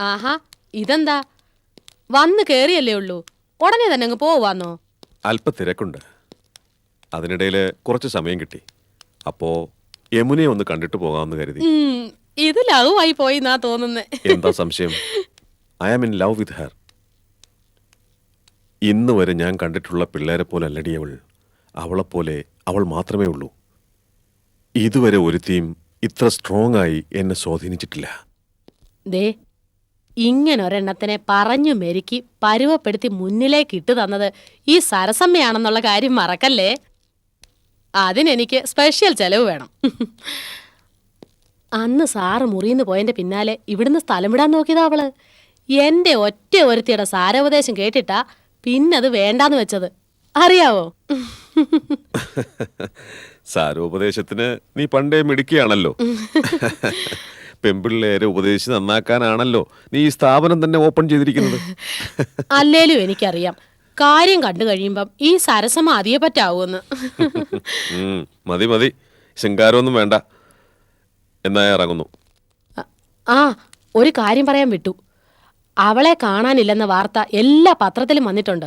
ആഹാ ഇതെന്താ? വന്ന് കേറിയല്ലേ ഉള്ളൂ. ഉടനെ തന്നെ അങ്ങ് പോവാന്നോ അല്പ തിരക്കുണ്ട്. അതിനിടയിൽ കുറച്ച് സമയം കിട്ടി. അപ്പോ യമുനയെ ഒന്ന് കണ്ടിട്ട് പോകാമെന്ന് കരുതി. ഉം, ഇത് ലവായി പോയി എന്നാ തോന്നുന്നേ. എന്താ സംശയം? I am in love with her ഇന്ന് വരെ ഞാൻ കണ്ടിട്ടുള്ള പിള്ളേരെ പോലെ അല്ലടി അവൾ അവളെപ്പോലെ അവൾ മാത്രമേ ഉള്ളൂ. ഇതുവരെ ഒരുത്തിയും ഇത്ര സ്ട്രോങ് ആയി എന്നെ സ്വാധീനിച്ചിട്ടില്ല. ദേ ഇങ്ങനെ ഒരെണ്ണത്തിനെ പറഞ്ഞു മെരുക്കി പരുവപ്പെടുത്തി മുന്നിലേക്ക് ഇട്ടു തന്നത് ഈ സരസമ്മയാണെന്നുള്ള കാര്യം മറക്കല്ലേ? അതിനെനിക്ക് സ്പെഷ്യൽ ചെലവ് വേണം. അന്ന് സാറ് മുറിയുന്നു പോയതിന്റെ പിന്നാലെ ഇവിടുന്ന് സ്ഥലം വിടാൻ നോക്കിയതാ അവൾ. എന്റെ ഒറ്റ ഒരുത്തിയുടെ സാരോപദേശം കേട്ടിട്ടാ പിന്നത് വേണ്ടാന്ന് വെച്ചത്. അറിയാവോ? സാരോപദേശത്തിന് നീ പണ്ടേ മിടുക്കിയാണല്ലോ. പെമ്പിള്ളേരെ ഉപദേശിച്ച് നന്നാക്കാനാണല്ലോ നീ ഈ സ്ഥാപനം തന്നെ ഓപ്പൺ ചെയ്തിരിക്കുന്നത്. അല്ലേലും എനിക്കറിയാം. കാര്യം കണ്ടു കഴിയുമ്പം ഈ സരസമ അതിയെ പറ്റാവൂന്ന്. ഉം, മതി മതി. ശൃംഗാരമൊന്നും വേണ്ട. എന്നാ ഞാൻ ഇറങ്ങുന്നു. ആ ഒരു കാര്യം പറയാൻ വിട്ടു. അവളെ കാണാനില്ലെന്ന വാർത്ത എല്ലാ പത്രത്തിലും വന്നിട്ടുണ്ട്.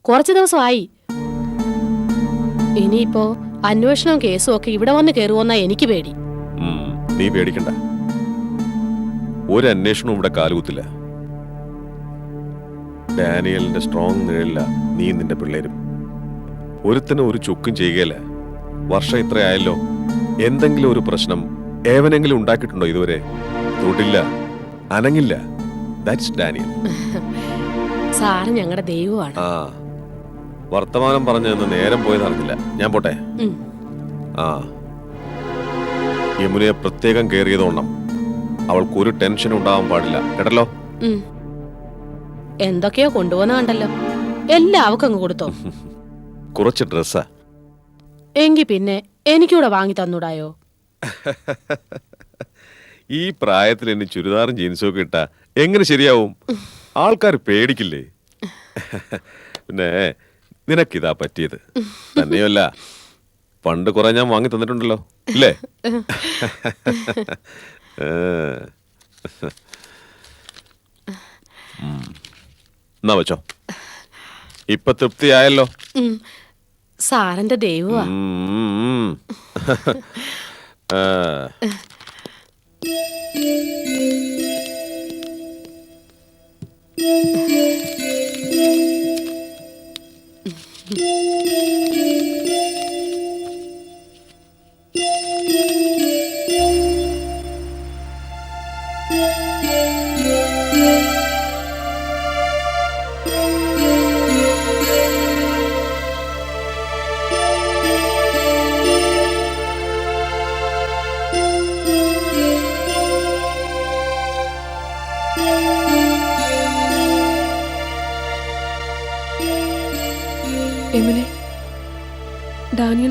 കുറച്ചു ദിവസമായി. ഇനിയിപ്പോ അന്വേഷണവും കേസും ഒക്കെ ഇവിടെ വന്ന് കയറുമെന്നാ എനിക്ക് പേടി. ഉം, നീ പേടിക്കണ്ട. ഒരു അന്വേഷണവും ഇവിടെ കാലുകുത്തില്ല. ഡാനിയലിന്റെ സ്ട്രോങ് നിഴലില്ല നീ നിന്റെ പിള്ളേരും. ഒരുത്തനും ഒരു ചുക്കും ചെയ്യുകയല്ല. വർഷം ഇത്രയായല്ലോ എന്തെങ്കിലും ഒരു പ്രശ്നം ഏവനെങ്കിലും ഉണ്ടാക്കിയിട്ടുണ്ടോ ഇതുവരെ? തൊടില്ല അനങ്ങില്ല. ദാറ്റ്സ് ഡാനിയൽ സാറ് ഞങ്ങളുടെ ദൈവമാണ്. ആ. വർത്തമാനം പറഞ്ഞതെന്ന് നേരം പോയത് അറിഞ്ഞില്ല. ഞാൻ പോട്ടെ? ആ. യമുനയെ പ്രത്യേകം കയറിയതോണം അവൾക്ക് ഒരു ടെൻഷൻ ഉണ്ടാവാൻ പാടില്ല. കേട്ടല്ലോ. എന്തൊക്കെയോ കൊണ്ടുപോകുന്ന കണ്ടല്ലോ എല്ലാവർക്കും അങ്ങ് കൊടുത്തോ. കുറച്ച് ഡ്രസ്സാ. എങ്കി പിന്നെ എനിക്കൂടെ വാങ്ങി തന്നൂടായോ? ഈ പ്രായത്തിൽ എന്നെ ചുരിദാറും ജീൻസും ഒക്കെ ഇട്ടാ എങ്ങനെ ശരിയാവും? ആൾക്കാർ പേടിക്കില്ലേ? പിന്നെ നിനക്കിതാ പറ്റിയത്. തന്നെയല്ല പണ്ട് കുറെ ഞാൻ വാങ്ങി തന്നിട്ടുണ്ടല്ലോ. ഇല്ലേ. എന്നാ വെച്ചോ? ഇപ്പൊ തൃപ്തിയായല്ലോ. സാറിന്റെ ദൈവമാ. Thank ആ.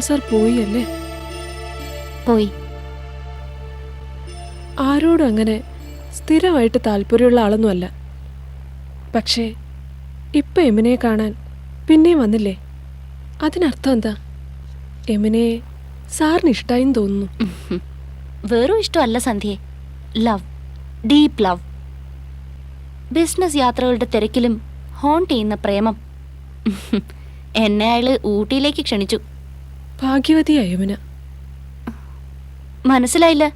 സാർ പോയി അല്ലേ പോയി. ആരോടും അങ്ങനെ സ്ഥിരമായിട്ട് താല്പര്യമുള്ള ആളൊന്നുമല്ല. പക്ഷേ ഇപ്പം എമിനെ കാണാൻ പിന്നെയും വന്നില്ലേ? അതിനർത്ഥം എന്താ? എമിനെ സാറിന് ഇഷ്ടായെന്ന് തോന്നുന്നു. വെറും ഇഷ്ടമല്ല സന്ധ്യയെ. ലവ്. Deep love. ബിസിനസ് യാത്രകളുടെ തിരക്കിലും ഹോൺ ചെയ്യുന്ന പ്രേമം. എന്നെ അയാൾ ഊട്ടിയിലേക്ക് ക്ഷണിച്ചു. ഭാഗ്യവതിയാ യമുന മനസ്സിലായില്ല.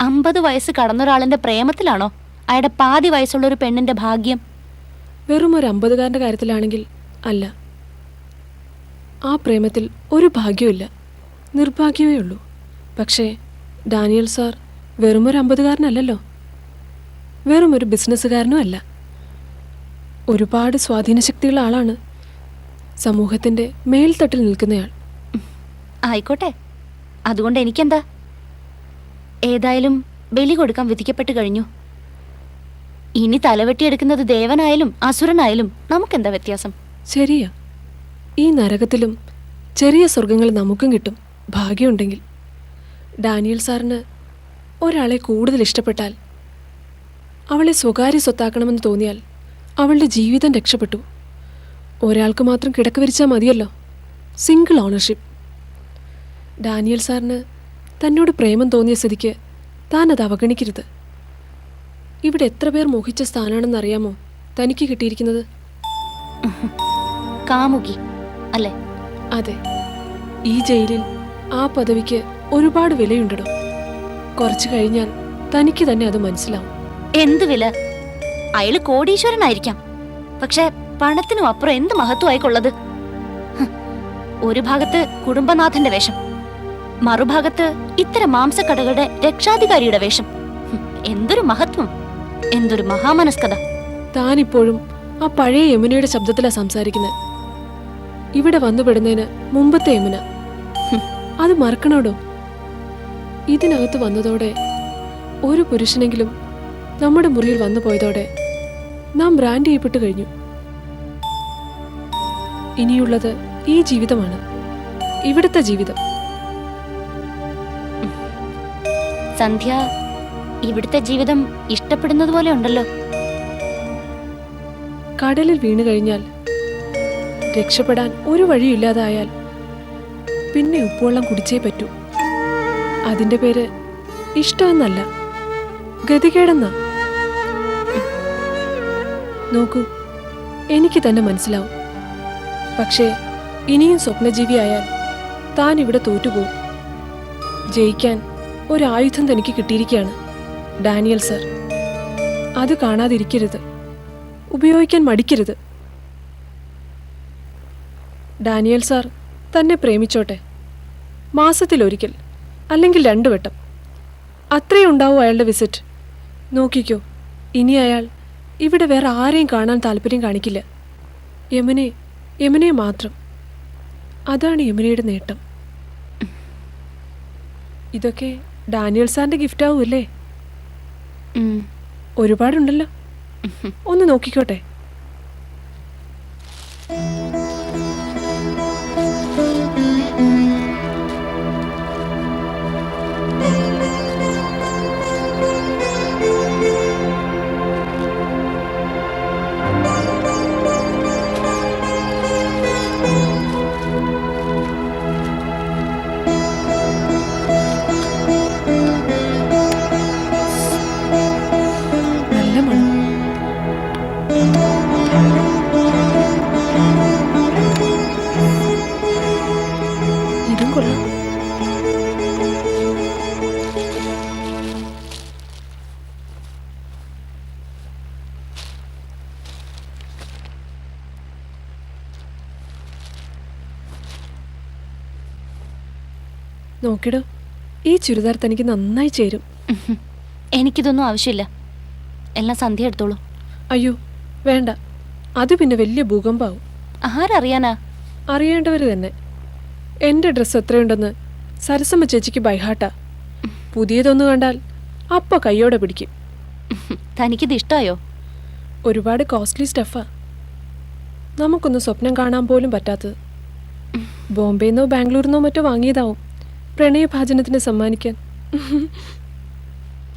അമ്പത് വയസ്സ് കടന്നൊരാളിന്റെ പ്രേമത്തിലാണോ? അയാളുടെ പാതി വയസ്സുള്ള ഒരു പെണ്ണിന്റെ ഭാഗ്യം. വെറും ഒരു അമ്പതുകാരന്റെ കാര്യത്തിലാണെങ്കിൽ അല്ല. ആ പ്രേമത്തിൽ ഒരു ഭാഗ്യമില്ല നിർഭാഗ്യമേ ഉള്ളൂ. പക്ഷേ ഡാനിയൽ സാർ വെറും ഒരു അമ്പതുകാരനല്ലല്ലോ. വെറും ഒരു ബിസിനസ്സുകാരനും അല്ല. ഒരുപാട് സ്വാധീനശക്തിയുള്ള ആളാണ്. സമൂഹത്തിന്റെ മേൽത്തട്ടിൽ നിൽക്കുന്നയാൾ. ആയിക്കോട്ടെ. അതുകൊണ്ട് എനിക്കെന്താ? ഏതായാലും ബലി കൊടുക്കാൻ വിധിക്കപ്പെട്ട് കഴിഞ്ഞു. ഇനി തലവെട്ടിയെടുക്കുന്നത് ദേവനായാലും അസുരനായാലും നമുക്കെന്താ വ്യത്യാസം? ശരിയാ. ഈ നരകത്തിലും ചെറിയ സ്വർഗങ്ങൾ നമുക്കും കിട്ടും ഭാഗ്യമുണ്ടെങ്കിൽ. ഡാനിയൽ സാറിന് ഒരാളെ കൂടുതൽ ഇഷ്ടപ്പെട്ടാൽ അവളെ സ്വകാര്യ സ്വത്താക്കണമെന്ന് തോന്നിയാൽ അവളുടെ ജീവിതം രക്ഷപ്പെട്ടു. ഒരാൾക്ക് മാത്രം കിടക്ക വിരിച്ചാൽ മതിയല്ലോ. Single ownership. ഡാനിയൽ സാറിന് തന്നോട് പ്രേമം തോന്നിയ സ്ഥിതിക്ക് താൻ അത് അവഗണിക്കരുത്. ഇവിടെ എത്ര പേർ മോഹിച്ച സ്ഥാനാണെന്ന് അറിയാമോ തനിക്ക് കിട്ടിയിരിക്കുന്നത്? കാമുകി അല്ലേ? അതെ. ഈ ജയിലിൽ ആ പദവിക്ക് ഒരുപാട് വിലയുണ്ടോ കുറച്ചു കഴിഞ്ഞാൽ തനിക്ക് തന്നെ അത് മനസ്സിലാവും. എന്ത് വില? അയാൾ കോടീശ്വരനായിരിക്കാം. പക്ഷെ പണത്തിനും അപ്പുറം എന്ത് മഹത്വമായിക്കൊള്ളത്? ഒരു ഭാഗത്ത് കുടുംബനാഥന്റെ വേഷം. മറുഭാഗത്ത് ഇത്തരം മാംസക്കടകളുടെ രക്ഷാധികാരിയുടെ വേഷം. എന്തൊരു മഹത്വം. എന്തൊരു മഹാമനസ്കത. താനിപ്പോഴും ആ പഴയ യമുനയുടെ ശബ്ദത്തിലാ സംസാരിക്കുന്നത് ഇവിടെ വന്നുപെടുന്നതിന് മുമ്പത്തെ യമുന. അത് മറക്കണോടോ? ഇതിനകത്ത് വന്നതോടെ ഒരു പുരുഷനെങ്കിലും നമ്മുടെ മുറിയിൽ വന്നു പോയതോടെ നാം ബ്രാൻഡ് ചെയ്യപ്പെട്ടു കഴിഞ്ഞു. ഇനിയുള്ളത് ഈ ജീവിതമാണ്. ഇവിടുത്തെ ജീവിതം. സന്ധ്യ ഇവിടുത്തെ ജീവിതം ഇഷ്ടപ്പെടുന്നത് പോലെ ഉണ്ടല്ലോ. കടലിൽ വീണു കഴിഞ്ഞാൽ രക്ഷപ്പെടാൻ ഒരു വഴിയില്ലാതായാൽ പിന്നെ ഉപ്പുവെള്ളം കുടിച്ചേ പറ്റൂ. അതിന്റെ പേര് ഇഷ്ടമെന്നല്ല ഗതികേടെന്നാ. നോക്കൂ എനിക്ക് തന്നെ മനസ്സിലാവും. പക്ഷേ ഇനിയും സ്വപ്നജീവിയായാൽ താൻ ഇവിടെ തോറ്റുപോകും. ജയിക്കാൻ ഒരായുധം തനിക്ക് കിട്ടിയിരിക്കുകയാണ്. ഡാനിയൽ സർ അത് കാണാതിരിക്കരുത്. ഉപയോഗിക്കാൻ മടിക്കരുത്. ഡാനിയൽ സാർ തന്നെ പ്രേമിച്ചോട്ടെ. മാസത്തിലൊരിക്കൽ അല്ലെങ്കിൽ രണ്ടു വട്ടം. അത്രയും ഉണ്ടാവും അയാളുടെ വിസിറ്റ് നോക്കിക്കോ ഇനി അയാൾ ഇവിടെ വേറെ ആരെയും കാണാൻ താല്പര്യം കാണിക്കില്ല. യമുനെ യമുനെ മാത്രം. അതാണ് യമുനയുടെ നേട്ടം. ഇതൊക്കെ ഡാനിയൽ സാറിന്റെ ഗിഫ്റ്റ് ആവൂല്ലേ. ഒരുപാടുണ്ടല്ലോ. ഒന്ന് നോക്കിക്കോട്ടെ. നോക്കിടോ ഈ ചുരിദാർ തനിക്ക് നന്നായി ചേരും. എനിക്കിതൊന്നും ആവശ്യമില്ല. എല്ലാം സന്ധ്യ എടുത്തോളൂ. അയ്യോ വേണ്ട. അത് പിന്നെ വലിയ ഭൂകമ്പാവും. ആരറിയാനാ? അറിയേണ്ടവർ തന്നെ. എന്റെ ഡ്രസ്സ് എത്രയുണ്ടെന്ന് സരസമ്മ ചേച്ചിക്ക് ബൈഹാട്ടാ പുതിയതൊന്നു കണ്ടാൽ അപ്പ കയ്യോടെ പിടിക്കും. തനിക്കിത് ഇഷ്ടായോ? ഒരുപാട് കോസ്റ്റ്ലി സ്റ്റഫാ. നമുക്കൊന്ന് സ്വപ്നം കാണാൻ പോലും പറ്റാത്തത്. ബോംബെന്നോ ബാംഗ്ലൂരിന്നോ മറ്റോ വാങ്ങിയതാവും. പ്രണയഭാജനത്തിന് സമ്മാനിക്കാൻ.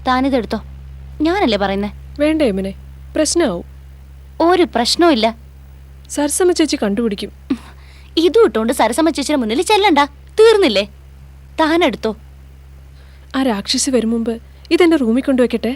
താനിതെടുത്തോ. ഞാനല്ലേ പറയുന്നേ? വേണ്ട യമുനെ പ്രശ്നമാവും ഒരു പ്രശ്നവും സരസമ്മ ചേച്ചി കണ്ടുപിടിക്കും. ഇതും ഇട്ടോണ്ട് സരസമ്മ ചേച്ചിയുടെ മുന്നിൽ ചെല്ലണ്ട. തീർന്നില്ലേ? താനെടുത്തോ. ആ രാക്ഷസി വരും മുമ്പ് ഇതെന്റെ റൂമിൽ കൊണ്ടുവയ്ക്കട്ടെ?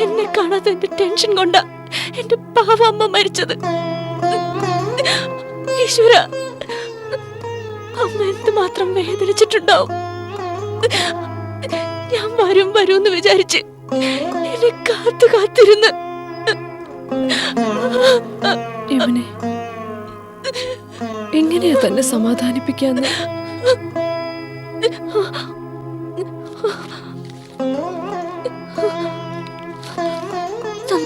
എന്നെ കാണാതെ എന്റെ ടെൻഷൻ കൊണ്ട എന്റെ പാവ അമ്മ മരിച്ചത് ഈശ്വര അമ്മ എന്തുമാത്രം വേദനിച്ചിട്ടുണ്ടാവും ഞാൻ വരും വരും എന്ന് വിചാരിച്ച് എന്നെ കാത്തു കാത്തിരുന്ന് ഇവനെ എങ്ങനെയാ തന്നെ സമാധാനിപ്പിക്കാന്ന്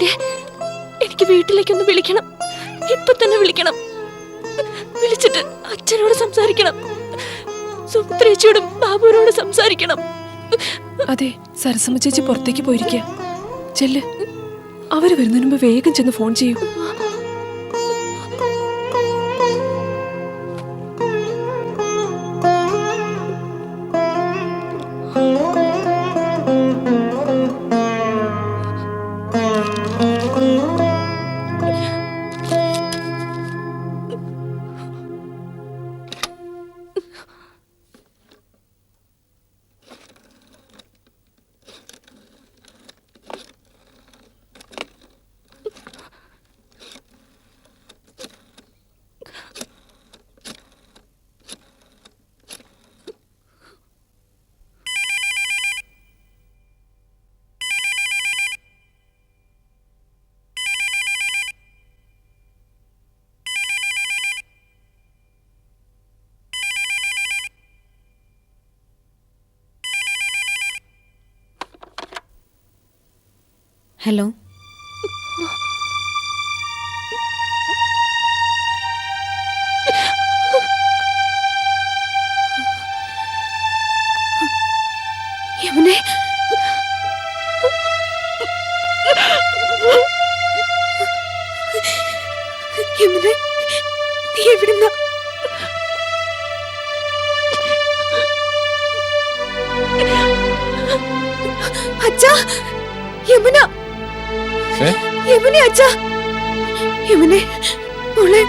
സന്ധ്യ എനിക്ക് വീട്ടിലേക്കൊന്ന് വിളിക്കണം. ഇപ്പൊ തന്നെ വിളിക്കണം. വിളിച്ചിട്ട് അച്ഛനോട് സംസാരിക്കണം. സുമിത്രേച്ചിയോടും ബാബുവിനോട് സംസാരിക്കണം. അതെ സരസമ്മ ചേച്ചി പുറത്തേക്ക് പോയിരിക്കുക. ചെല്ല്. അവർ വരുന്നതിന് മുമ്പ് വേഗം ചെന്ന് ഫോൺ ചെയ്യൂ. ഹലോ യമുനെ യമുനെ നീ എവിടുന്ന അച്ഛാ യമുന യമുന അച്ഛാ. യമുനെ മോളെ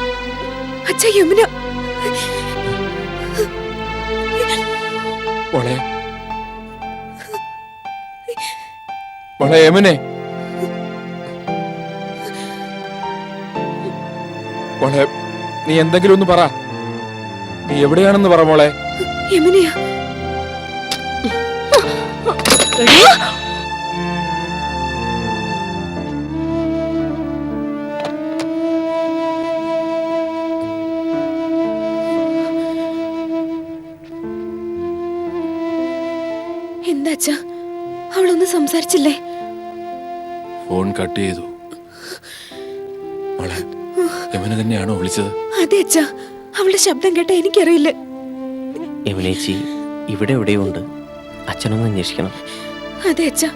അച്ഛാ യമുന. മോളെ. മോളെ യമുനെ. മോളെ നീ എന്തെങ്കിലും ഒന്ന് പറ. നീ എവിടെയാണെന്ന് പറ മോളെ. യമുനയാ. അവളൊന്നും സംസാരിച്ചില്ലേ? ഫോൺ കട്ട് ചെയ്തു. മോളെ യമുന തന്നെയാണോ വിളിച്ചത്? അതെ അച്ഛാ അവളുടെ ശബ്ദം കേട്ട എനിക്കറിയില്ല. യമുനേച്ചി ഇവിടെ എവിടെയുണ്ട്? അച്ഛനൊന്ന് അന്വേഷിക്കണം. അതെ അച്ഛാ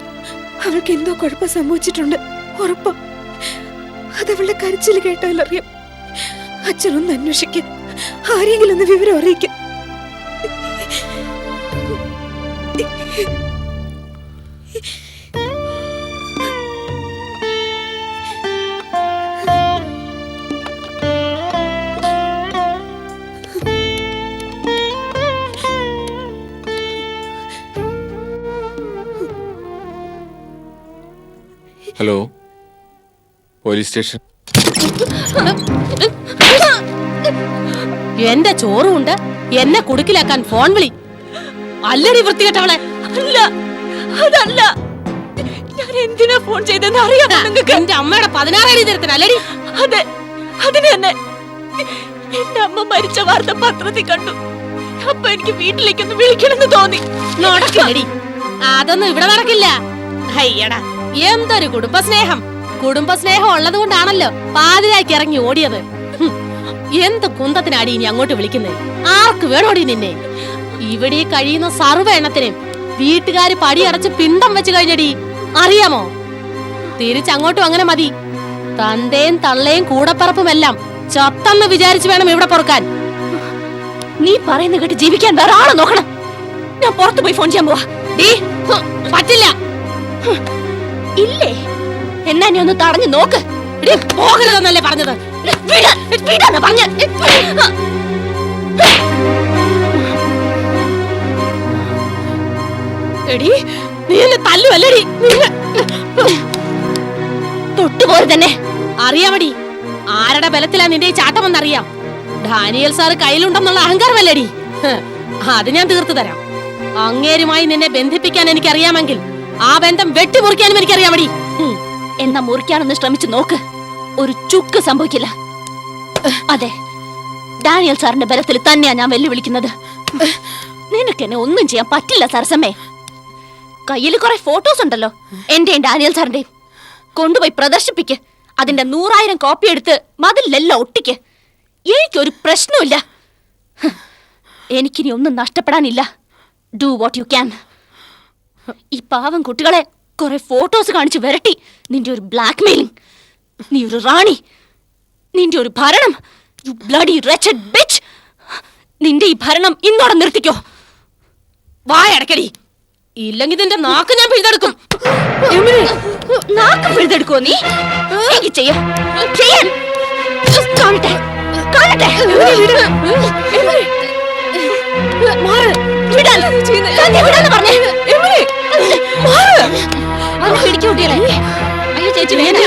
അവൾക്ക് എന്തോ കുഴപ്പം സംഭവിച്ചിട്ടുണ്ട്. ഉറപ്പം. അതവളുടെ കരച്ചിൽ കേട്ടാലറിയാം. അച്ഛനൊന്ന് അന്വേഷിക്കും. ആരെങ്കിലും ഒന്ന് വിവരം അറിയിക്കും. Hello police station. എന്റെ ചോറുമുണ്ട് എന്നെ കുടുക്കിലാക്കാൻ ഫോൺ വിളി. അല്ലടി വൃത്തികെട്ടവളെ. അല്ല അതല്ല. ഞാൻ എന്തിനാ ഫോൺ ചെയ്തെന്ന് അറിയാം നിങ്ങൾക്ക്? എന്റെ അമ്മയുടെ പതിനാറടി തരത്തിന് അല്ലടി. അതെ അതിന് തന്നെ. എന്റെ അമ്മ മരിച്ച വാർത്ത പത്രത്തിൽ കണ്ടു. അപ്പൊ എനിക്ക് വീട്ടിലേക്കൊന്ന് വിളിക്കണമെന്ന് തോന്നി. നടക്കില്ലടി അതൊന്നും ഇവിടെ നടക്കില്ല. അയ്യടാ എന്തൊരു കുടുംബസ്നേഹം. കുടുംബസ്നേഹം ഉള്ളത് കൊണ്ടാണല്ലോ പാതിരാക്കി ഇറങ്ങി ഓടിയത്. എന്ത് കുന്തത്തിനാടി ഇനി അങ്ങോട്ട് വിളിക്കുന്നേ? ആർക്ക് വേണോടി നിന്നെ? ഇവിടെ കഴിയുന്ന സർവ എണ്ണത്തിനും വീട്ടുകാര് പടിയടച്ച് പിണ്ടം വെച്ച് കഴിഞ്ഞടി. അറിയാമോ? തിരിച്ചങ്ങോട്ടും അങ്ങനെ മതി. തന്തയും തള്ളയും കൂടപ്പറപ്പുമെല്ലാം ചത്തെന്ന് വിചാരിച്ചു വേണം ഇവിടെ പൊറുക്കാൻ. നീ പറയുന്ന കേട്ട് ജീവിക്കാൻ വേറെ ആളെ നോക്കണം. ഞാൻ പുറത്തു പോയി ഫോൺ ചെയ്യാൻ പോവാ. പറ്റില്ല. ഇല്ലേ? എന്നാ നീ ഒന്ന് തടഞ്ഞു നോക്ക്. പോകരുതെന്നല്ലേ പറഞ്ഞത്. എടി നീ എന്നെ തല്ലുവല്ലടി തൊട്ടുപോലെ തന്നെ അറിയാമടി ആരുടെ ബലത്തിലാ നിന്റെ ചാട്ടമെന്നറിയാം. Daniel sir കയ്യിലുണ്ടെന്നുള്ള അഹങ്കാരമല്ലടി? അത് ഞാൻ തീർത്തു തരാം. അങ്ങേരുമായി നിന്നെ ബന്ധിപ്പിക്കാൻ എനിക്കറിയാമെങ്കിൽ ആ ബന്ധം വെട്ടിമുറിക്കാനും എനിക്കറിയാം മടി എന്നാ മുറിക്കാനൊന്ന് ശ്രമിച്ചു നോക്ക്. ഒരു ചുക്ക് സംഭവിക്കില്ല. അതെ ഡാനിയൽ സാറിന്റെ ബലത്തിൽ തന്നെയാ ഞാൻ വെല്ലുവിളിക്കുന്നത്. നിനക്ക് എന്നെ ഒന്നും ചെയ്യാൻ പറ്റില്ല സരസമ്മേ. കയ്യിൽ കുറെ ഫോട്ടോസ് ഉണ്ടല്ലോ. എന്റെയും ഡാനിയൽ സാറിന്റെയും. കൊണ്ടുപോയി പ്രദർശിപ്പിക്ക്. അതിന്റെ നൂറായിരം കോപ്പി എടുത്ത് മതിലെല്ലാം ഒട്ടിക്ക്. എനിക്കൊരു പ്രശ്നമില്ല എനിക്കിനി ഒന്നും നഷ്ടപ്പെടാനില്ല. Do what you can. ഈ പാവം കുട്ടികളെ കുറെ ഫോട്ടോസ് കാണിച്ച് വരട്ടി. നിന്റെ ഒരു ബ്ലാക്ക് മെയിലിംഗ് നീ ഒരു റാണി. നിന്റെ ഒരു ഭരണം. യു ബ്ലഡി റെച്ചഡ് ബിച്ച് നിന്റെ ഈ ഭരണം ഇന്നോടെ നിർത്തിക്കോ. വായടക്കടി ഇല്ലെങ്കിൽ നിന്റെ നാക്ക് ഞാൻ പിഴുതെടുക്കും. നാക്ക് പിഴുതെടുക്കോ നീ? എനിക്ക് ചെയ്യാം. ചെയ്യാൻ. കാണട്ടെ. കാണട്ടെ. പറഞ്ഞേ? എമിലി അയ്യോ ചേച്ചി വേണ്ട.